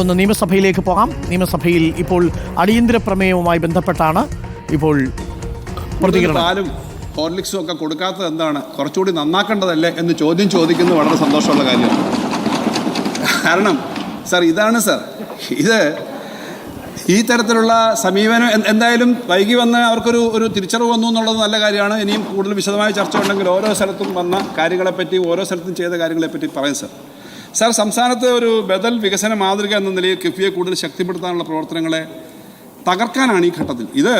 ഒന്ന് നിയമസഭയിലേക്ക് പോകാം. നിയമസഭയിൽ ഇപ്പോൾ അടിയന്തര പ്രമേയവുമായി ബന്ധപ്പെട്ടാണ് ഇപ്പോൾ പ്രതികരണം. ഹോർലിക്സും ഒക്കെ കൊടുക്കാത്തത് എന്താണ്? കുറച്ചുകൂടി നന്നാക്കേണ്ടതല്ലേ എന്ന് ചോദ്യം ചോദിക്കുന്നത് വളരെ സന്തോഷമുള്ള കാര്യമാണ് കാരണം സാർ ഇതാണ് സാർ. ഇത് ഈ തരത്തിലുള്ള സമീപനം എന്തായാലും വൈകി വന്ന് അവർക്കൊരു ഒരു തിരിച്ചറിവ് വന്നു എന്നുള്ളത് നല്ല കാര്യമാണ്. ഇനിയും കൂടുതൽ വിശദമായ ചർച്ച ഉണ്ടെങ്കിൽ ഓരോ സ്ഥലത്തും വന്ന കാര്യങ്ങളെപ്പറ്റി ഓരോ സ്ഥലത്തും ചെയ്ത കാര്യങ്ങളെപ്പറ്റി പറയാം സാർ. സാർ സംസ്ഥാനത്ത് ഒരു ബദൽ വികസന മാതൃക എന്ന നിലയിൽ കിഫ്ബിയെ കൂടുതൽ ശക്തിപ്പെടുത്താനുള്ള പ്രവർത്തനങ്ങളെ തകർക്കാനാണ് ഈ ഘട്ടത്തിൽ. ഇത്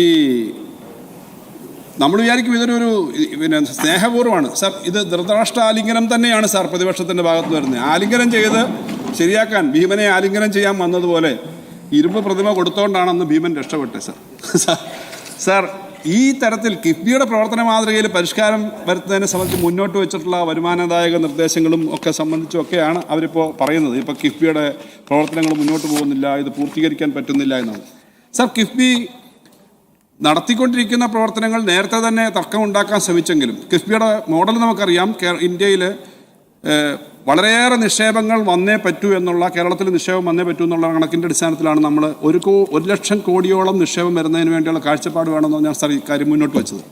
ഈ നമ്മൾ വിചാരിക്കും ഇതൊരു ഒരു പിന്നെ സ്നേഹപൂർവമാണ്. സാർ ഇത് ധൃതരാഷ്ട്ര ആലിംഗനം തന്നെയാണ് സാർ പ്രതിപക്ഷത്തിന്റെ ഭാഗത്ത് വരുന്നത്. ആലിംഗനം ചെയ്ത് ശരിയാക്കാൻ ഭീമനെ ആലിംഗനം ചെയ്യാൻ വന്നതുപോലെ ഇരുമ്പ് പ്രതിമ കൊടുത്തോണ്ടാണ് അന്ന് ഭീമൻ രക്ഷപ്പെട്ടത് സാർ സാർ. സാർ ഈ തരത്തിൽ കിഫ്ബിയുടെ പ്രവർത്തന മാതൃകയിൽ പരിഷ്കാരം വരുത്തുന്നതിനെ സംബന്ധിച്ച് മുന്നോട്ട് വെച്ചിട്ടുള്ള വരുമാനദായക നിർദ്ദേശങ്ങളും ഒക്കെ സംബന്ധിച്ചൊക്കെയാണ് അവരിപ്പോൾ പറയുന്നത്. ഇപ്പോൾ കിഫ്ബിയുടെ പ്രവർത്തനങ്ങൾ മുന്നോട്ട് പോകുന്നില്ല ഇത് പൂർത്തീകരിക്കാൻ പറ്റുന്നില്ല എന്നാണ് സർ കിഫ്ബി നടത്തിക്കൊണ്ടിരിക്കുന്ന പ്രവർത്തനങ്ങൾ നേരത്തെ തന്നെ തർക്കമുണ്ടാക്കാൻ ശ്രമിച്ചെങ്കിലും കിഫ്ബിയുടെ മോഡൽ നമുക്കറിയാം. ഇന്ത്യയിൽ വളരെയേറെ നിക്ഷേപങ്ങൾ വന്നേ പറ്റൂ എന്നുള്ള കേരളത്തിൽ നിക്ഷേപം വന്നേ പറ്റൂ എന്നുള്ള കണക്കിന്റെ അടിസ്ഥാനത്തിലാണ് നമ്മൾ ഒരു കോ ഒരു ലക്ഷം കോടിയോളം നിക്ഷേപം വരുന്നതിന് വേണ്ടിയുള്ള കാഴ്ചപ്പാട് വേണമെന്ന് ഞാൻ സാർ ഇക്കാര്യം മുന്നോട്ട് വെച്ചത്.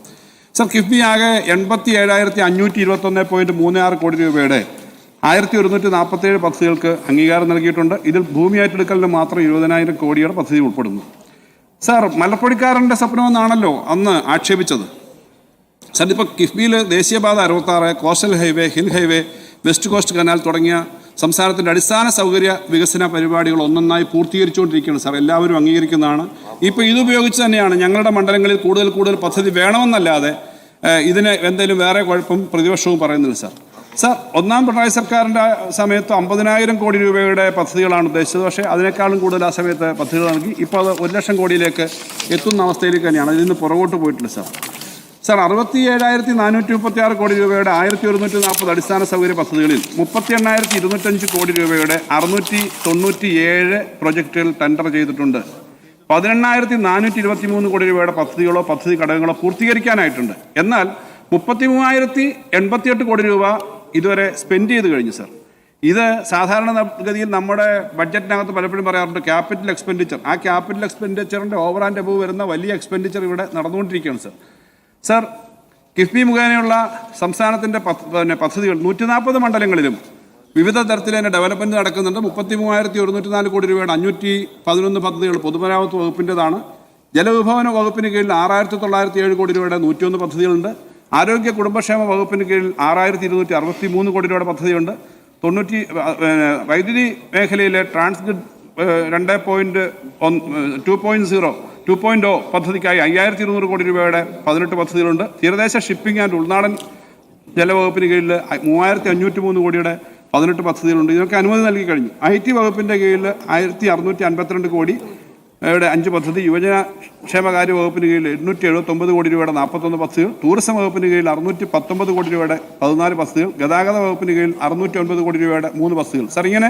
സർ കിഫ്ബി ആകെ എൺപത്തി ഏഴായിരത്തി അഞ്ഞൂറ്റി ഇരുപത്തൊന്ന് പോയിന്റ് മൂന്ന് ആറ് കോടി രൂപയുടെ ആയിരത്തി ഒരുന്നൂറ്റി നാൽപ്പത്തേഴ് പദ്ധതികൾക്ക് അംഗീകാരം നൽകിയിട്ടുണ്ട്. ഇതിൽ ഭൂമി ഏറ്റെടുക്കലിന് മാത്രം ഇരുപതിനായിരം കോടിയുടെ പദ്ധതി ഉൾപ്പെടുന്നു. സാർ മലപ്പുഴക്കാരന്റെ സ്വപ്നമെന്നാണല്ലോ അന്ന് ആക്ഷേപിച്ചത്. സാർ ഇപ്പോൾ കിഫ്ബിയിൽ ദേശീയപാത അറുപത്താറ് coastal highway hill highway west coast canal തുടങ്ങിയ സംസ്ഥാനത്തിന്റെ അടിസ്ഥാന സൗകര്യ വികസന പരിപാടികൾ ഒന്നൊന്നായി പൂർത്തീകരിച്ചുകൊണ്ടിരിക്കുകയാണ്. സാർ എല്ലാവരും അംഗീകരിക്കുന്നതാണ്. ഇപ്പോൾ ഇതുപയോഗിച്ച് തന്നെയാണ് ഞങ്ങളുടെ മണ്ഡലങ്ങളിൽ കൂടുതൽ കൂടുതൽ പദ്ധതി വേണമെന്നല്ലാതെ ഇതിന് എന്തെങ്കിലും വേറെ കുഴപ്പം പ്രതിപക്ഷവും പറയുന്നില്ല സാർ. സാർ ഒന്നാം പിണറായി സർക്കാരിന്റെ സമയത്ത് അമ്പതിനായിരം കോടി രൂപയുടെ പദ്ധതികളാണ് ഉദ്ദേശിച്ചത്. പക്ഷേ അതിനേക്കാളും കൂടുതൽ ആ സമയത്ത് പദ്ധതികൾ നൽകി. ഇപ്പോൾ അത് ഒരു ലക്ഷം കോടിയിലേക്ക് എത്തുന്ന അവസ്ഥയിലേക്ക് തന്നെയാണ്. ഇതിൽ നിന്ന് പുറകോട്ട് പോയിട്ടില്ല സാർ. സാർ അറുപത്തി ഏഴായിരത്തി നാനൂറ്റി മുപ്പത്തി ആറ് കോടി രൂപയുടെ ആയിരത്തി ഒരുന്നൂറ്റി നാൽപ്പത് അടിസ്ഥാന സൗകര്യ പദ്ധതികളിൽ മുപ്പത്തി എണ്ണായിരത്തി ഇരുന്നൂറ്റഞ്ച് കോടി രൂപയുടെ അറുന്നൂറ്റി തൊണ്ണൂറ്റി ഏഴ് പ്രൊജക്റ്റുകൾ ടെൻഡർ ചെയ്തിട്ടുണ്ട്. പതിനെണ്ണായിരത്തി നാനൂറ്റി ഇരുപത്തി മൂന്ന് കോടി രൂപയുടെ പദ്ധതികളോ പദ്ധതി ഘടകങ്ങളോ പൂർത്തീകരിക്കാനായിട്ടുണ്ട്. എന്നാൽ മുപ്പത്തി മൂവായിരത്തി എൺപത്തിയെട്ട് കോടി രൂപ ഇതുവരെ സ്പെൻഡ് ചെയ്ത് കഴിഞ്ഞു സർ. ഇത് സാധാരണ ഗതിയിൽ നമ്മുടെ ബഡ്ജറ്റിനകത്ത് പലപ്പോഴും പറയാറുണ്ട് ക്യാപിറ്റൽ എക്സ്പെൻഡിച്ചർ ആ ക്യാപിറ്റൽ എക്സ്പെൻഡിച്ചറിന്റെ ഓവർ ആൻഡ് അബവ് വരുന്ന വലിയ എക്സ്പെൻഡിച്ചർ ഇവിടെ നടന്നുകൊണ്ടിരിക്കുകയാണ് സാർ. സാർ കിഫ്ബി മുഖേനയുള്ള സംസ്ഥാനത്തിന്റെ പിന്നെ പദ്ധതികൾ നൂറ്റി നാൽപ്പത് മണ്ഡലങ്ങളിലും വിവിധ തരത്തിൽ തന്നെ ഡെവലപ്മെന്റ് നടക്കുന്നുണ്ട്. മുപ്പത്തി മൂവായിരത്തി ഒരുന്നൂറ്റി നാല് കോടി രൂപയുടെ അഞ്ഞൂറ്റി പതിനൊന്ന് പദ്ധതികൾ പൊതുമരാമത്ത് വകുപ്പിന്റെതാണ് ജലവിഭവന വകുപ്പിന് കീഴിൽ ആറായിരത്തി തൊള്ളായിരത്തി ഏഴ് കോടി രൂപയുടെ നൂറ്റിയൊന്ന് പദ്ധതികളുണ്ട്. ആരോഗ്യ കുടുംബക്ഷേമ വകുപ്പിന് കീഴിൽ ആറായിരത്തി ഇരുന്നൂറ്റി അറുപത്തി മൂന്ന് കോടി രൂപയുടെ പദ്ധതിയുണ്ട്. തൊണ്ണൂറ്റി വൈദ്യുതി മേഖലയിലെ ട്രാൻസ്ഗ്രിഡ് രണ്ട് പോയിന്റ് ഒന്ന് two point zero two point O പദ്ധതിക്കായി അയ്യായിരത്തി ഇരുന്നൂറ് കോടി രൂപയുടെ പതിനെട്ട് പദ്ധതികളുണ്ട്. തീരദേശ ഷിപ്പിംഗ് ആൻഡ് ഉൾനാടൻ ജലവകുപ്പിന് കീഴിൽ മൂവായിരത്തി അഞ്ഞൂറ്റി മൂന്ന് കോടിയുടെ പതിനെട്ട് പദ്ധതികളുണ്ട്. ഇതിനൊക്കെ അനുമതി നൽകി കഴിഞ്ഞു. ഐ ടി വകുപ്പിന്റെ കീഴിൽ ആയിരത്തി അറുന്നൂറ്റി അൻപത്തിരണ്ട് കോടി യുടെ അഞ്ച് പദ്ധതി യുവജന ക്ഷേമകാര്യ വകുപ്പിന് കീഴിൽ എണ്ണൂറ്റി എഴുപത്തൊമ്പത് കോടി രൂപയുടെ നാൽപ്പത്തൊന്ന് പദ്ധതികൾ ടൂറിസം വകുപ്പിന് കീഴിൽ അറുന്നൂറ്റി പത്തൊമ്പത് കോടി രൂപയുടെ പതിനാല് പദ്ധതികൾ ഗതാഗത വകുപ്പിന് കീഴിൽ അറുന്നൂറ്റി ഒൻപത് കോടി രൂപയുടെ മൂന്ന് പദ്ധതികൾ. സർ ഇങ്ങനെ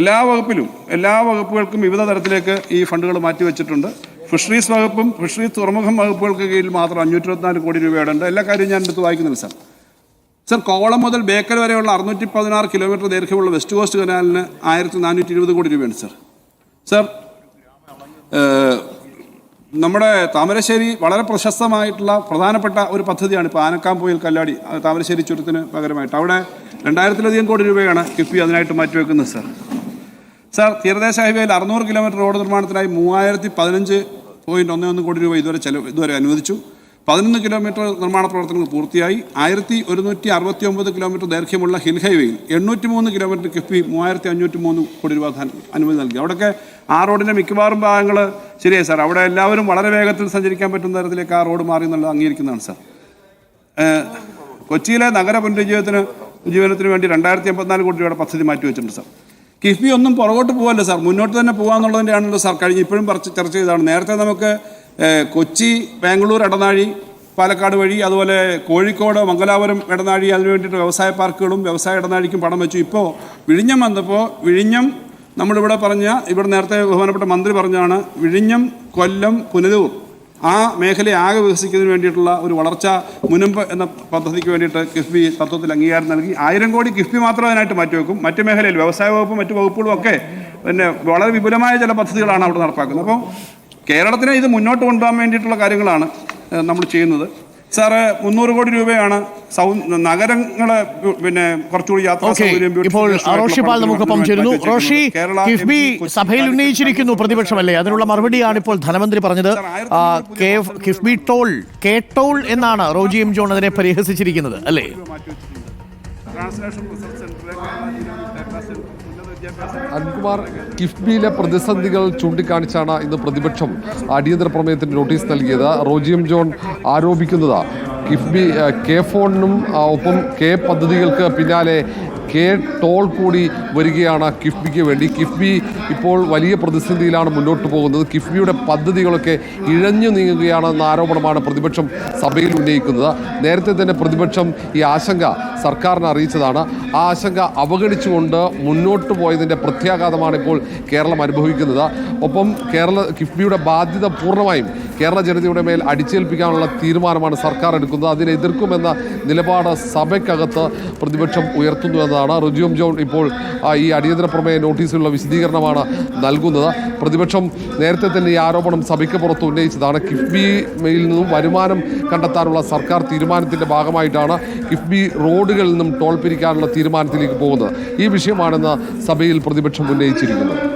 എല്ലാ വകുപ്പിലും എല്ലാ വകുപ്പുകൾക്കും വിവിധ തരത്തിലേക്ക് ഈ ഫണ്ടുകൾ മാറ്റിവെച്ചിട്ടുണ്ട്. ഫിഷറീസ് വകുപ്പും ഫിഷറീസ് തുറമുഖം വകുപ്പുകൾക്ക് കീഴിൽ മാത്രം അഞ്ഞൂറ്റി ഇരുപത്തിനാല് കോടി രൂപയുടെ ഉണ്ട് എല്ലാ കാര്യവും ഞാൻ എടുത്ത് വായിക്കുന്നില്ല സാർ. സർ കോവളം മുതൽ ബേക്കൽ വരെയുള്ള അറുന്നൂറ്റി പതിനാറ് കിലോമീറ്റർ ദൈർഘ്യമുള്ള വെസ്റ്റ് കോസ്റ്റ് കനാലിന് ആയിരത്തി നാനൂറ്റി ഇരുപത് കോടി രൂപയാണ് സർ. സർ നമ്മുടെ താമരശ്ശേരി വളരെ പ്രശസ്തമായിട്ടുള്ള പ്രധാനപ്പെട്ട ഒരു പദ്ധതിയാണ് ഇപ്പോൾ ആനക്കാംപോയിൽ കല്ലാടി. താമരശ്ശേരി ചുരത്തിന് പകരമായിട്ട്. അവിടെ രണ്ടായിരത്തിലധികം കോടി രൂപയാണ് കിഫ്ബി അതിനായിട്ട് മാറ്റിവെക്കുന്നത് സർ. സർ തീരദേശ ഹൈവേയിൽ അറുന്നൂറ് കിലോമീറ്റർ റോഡ് നിർമ്മാണത്തിനായി മൂവായിരത്തി പതിനഞ്ച് പോയിന്റ് ഒന്ന് ഒന്ന് കോടി രൂപ ഇതുവരെ ചെലവ് ഇതുവരെ അനുവദിച്ചു. പതിനൊന്ന് കിലോമീറ്റർ നിർമ്മാണ പ്രവർത്തനങ്ങൾ പൂർത്തിയായി. ആയിരത്തി ഒരുന്നൂറ്റി അറുപത്തി ഒമ്പത് കിലോമീറ്റർ ദൈർഘ്യമുള്ള ഹിൽ ഹൈവേയിൽ എണ്ണൂറ്റി മൂന്ന് കിലോമീറ്റർ കിഫ്ബി മൂവായിരത്തി അഞ്ഞൂറ്റി മൂന്ന് കോടി രൂപ അനുമതി നൽകി. അവിടെയൊക്കെ ആ റോഡിന്റെ മിക്കവാറും ഭാഗങ്ങൾ ശരിയായി സാർ. അവിടെ എല്ലാവരും വളരെ വേഗത്തിൽ സഞ്ചരിക്കാൻ പറ്റുന്ന തരത്തിലേക്ക് ആ റോഡ് മാറി എന്നുള്ളത് അംഗീകരിക്കുന്നതാണ് സാർ. കൊച്ചിയിലെ നഗര പുനരുജ്ജീവനത്തിന് ജീവനത്തിന് വേണ്ടി രണ്ടായിരത്തി എൺപത്തിനാല് കോടി രൂപയുടെ പദ്ധതി മാറ്റിവെച്ചിട്ടുണ്ട് സാർ. കിഫ്ബി ഒന്നും പുറകോട്ട് പോകല്ല സാർ. മുന്നോട്ട് തന്നെ പോകാന്നുള്ളതിന്റെ ആണല്ലോ സാർ. കഴിഞ്ഞ് ഇപ്പോഴും ചർച്ച ചെയ്തതാണ്. നേരത്തെ നമുക്ക് കൊച്ചി ബാംഗ്ലൂർ ഇടനാഴി പാലക്കാട് വഴി അതുപോലെ കോഴിക്കോട് മംഗലാപുരം ഇടനാഴി അതിനു വേണ്ടിയിട്ട് വ്യവസായ പാർക്കുകളും വ്യവസായ ഇടനാഴിക്കും പണം വെച്ചു. ഇപ്പോൾ വിഴിഞ്ഞം വന്നപ്പോൾ വിഴിഞ്ഞം നമ്മളിവിടെ പറഞ്ഞ ഇവിടെ നേരത്തെ ബഹുമാനപ്പെട്ട മന്ത്രി പറഞ്ഞാണ് വിഴിഞ്ഞം കൊല്ലം പുനലൂർ. ആ മേഖലയെ ആകെ വികസിക്കുന്നതിന് വേണ്ടിയിട്ടുള്ള ഒരു വളർച്ച മുനമ്പ് എന്ന പദ്ധതിക്ക് വേണ്ടിയിട്ട് കിഫ്ബി തത്വത്തിൽ അംഗീകാരം നൽകി. ആയിരം കോടി കിഫ്ബി മാത്രം അതിനായിട്ട് മാറ്റിവെക്കും. മറ്റു മേഖലയിൽ വ്യവസായ വകുപ്പും മറ്റു വകുപ്പുകളും ഒക്കെ പിന്നെ വളരെ വിപുലമായ ചില പദ്ധതികളാണ് അവിടെ നടപ്പാക്കുന്നത്. അപ്പോൾ കേരളത്തിനെ ഇത് മുന്നോട്ട് കൊണ്ടുപോകാൻ വേണ്ടിയിട്ടുള്ള കാര്യങ്ങളാണ് നമ്മൾ ചെയ്യുന്നത്. സാറ് മുന്നൂറ് കോടി രൂപയാണ് നഗരങ്ങൾ പിന്നെ കുറച്ചുകൂടി യാത്രാ ഓക്കെ സൗകര്യം ഇപ്പോൾ ആയിട്ടുള്ള റോഷി പാൽ കിഫ്ബി സഭയിൽ ഉന്നയിച്ചിരിക്കുന്നു പ്രതിപക്ഷമല്ലേ? അതിനുള്ള മറുപടിയാണ് ഇപ്പോൾ ധനമന്ത്രി പറഞ്ഞത്. കിഫ്ബി ടോൾ കെ ടോൾ എന്നാണ് റോജി എം ജോൺ അതിനെ പരിഹസിച്ചിരിക്കുന്നത് അല്ലേ? ട്രാൻസ്ലേഷൻ റിസർച്ച് അനിൽകുമാർ കിഫ്ബിയിലെ പ്രതിസന്ധികൾ ചൂണ്ടിക്കാണിച്ചാണ് ഇന്ന് പ്രതിപക്ഷം അടിയന്തര പ്രമേയത്തിന് നോട്ടീസ് നൽകിയത്. റോജിയം ജോൺ ആരോപിക്കുന്നത് കിഫ്ബി കെ ഫോണിനും ഒപ്പം കെ പദ്ധതികൾക്ക് പിന്നാലെ കെ ടോൾ കൂടി വരികയാണ് കിഫ്ബിക്ക് വേണ്ടി. കിഫ്ബി ഇപ്പോൾ വലിയ പ്രതിസന്ധിയിലാണ് മുന്നോട്ട് പോകുന്നത്. കിഫ്ബിയുടെ പദ്ധതികളൊക്കെ ഇഴഞ്ഞു നീങ്ങുകയാണെന്ന ആരോപണമാണ് പ്രതിപക്ഷം സഭയിൽ ഉന്നയിക്കുന്നത്. നേരത്തെ തന്നെ പ്രതിപക്ഷം ഈ ആശങ്ക സർക്കാരിനെ അറിയിച്ചതാണ്. ആ ആശങ്ക അവഗണിച്ചുകൊണ്ട് മുന്നോട്ട് പോയതിന്റെ പ്രത്യാഘാതമാണ് ഇപ്പോൾ കേരളം അനുഭവിക്കുന്നത്. ഒപ്പം കേരള കിഫ്ബിയുടെ ബാധ്യത പൂർണമായും കേരള ജനതയുടെ മേൽ അടിച്ചേൽപ്പിക്കാനുള്ള തീരുമാനമാണ് സർക്കാർ എടുക്കുന്നത്. അതിനെ എതിർക്കുമെന്ന നിലപാട് സഭയ്ക്കകത്ത് പ്രതിപക്ഷം ഉയർത്തുന്നു എന്നതാണ്. റിജ്യൂം ജോൺ ഇപ്പോൾ ഈ അടിയന്തര പ്രമേയ നോട്ടീസിലുള്ള വിശദീകരണമാണ് നൽകുന്നത്. പ്രതിപക്ഷം നേരത്തെ തന്നെ ഈ ആരോപണം സഭയ്ക്ക് പുറത്ത് ഉന്നയിച്ചതാണ്. കിഫ്ബിയിൽ നിന്നും വരുമാനം കണ്ടെത്താനുള്ള സർക്കാർ തീരുമാനത്തിന്റെ ഭാഗമായിട്ടാണ് കിഫ്ബി റോഡുകളിൽ നിന്നും ടോൾ പിരിക്കാനുള്ള തീരുമാനത്തിലേക്ക് പോകുന്നത്. ഈ വിഷയമാണെന്ന് സഭയിൽ പ്രതിപക്ഷം ഉന്നയിച്ചിരിക്കുന്നത്